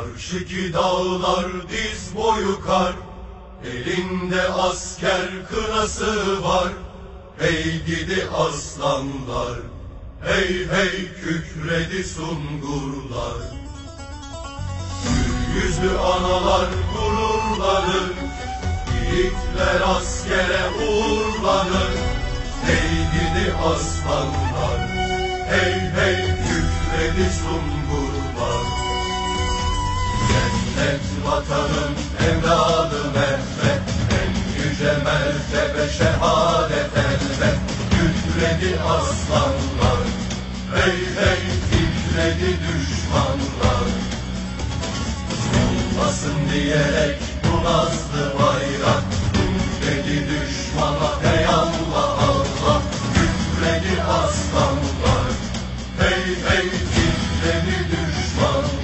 Karşıki dağlar diz boyu kar. Elinde asker kınası var. Hey gidi aslanlar Hey hey kükredi sungurlar. Gül yüzlü analar gururlanır Yiğitler askere uğurlanır. Hey gidi aslanlar Hey hey kükredi sungurlar Cennet vatanın evladı Mehmet En yüce mertebe şehadet elbet. Kükredi aslanlar Hey hey titredi düşmanlar. Olmasın diyerek bu nazlı bayrak. Kükredi düşmana hey Allah Allah. Kükredi aslanlar Hey hey titredi düşmanlar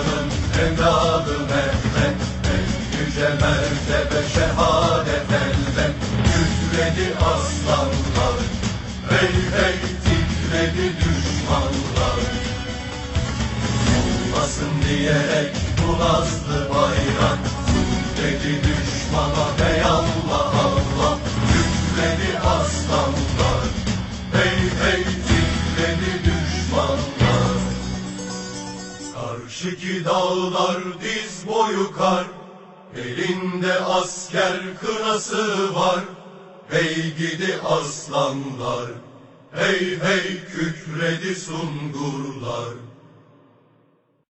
vatanın evladı Mehmet. En yüce mertebe şehadet elbet. Kükredi aslanlar. Hey hey titredi düşmanlar. Olmasın diyerek bu nazlı bayrak. Dedi düşmana hey Allah. Allah Kükredi aslanlar. Hey hey Karşıki dağlar diz boyu kar Elinde asker kınası var. Hey gidi aslanlar Hey hey kükredi sungurlar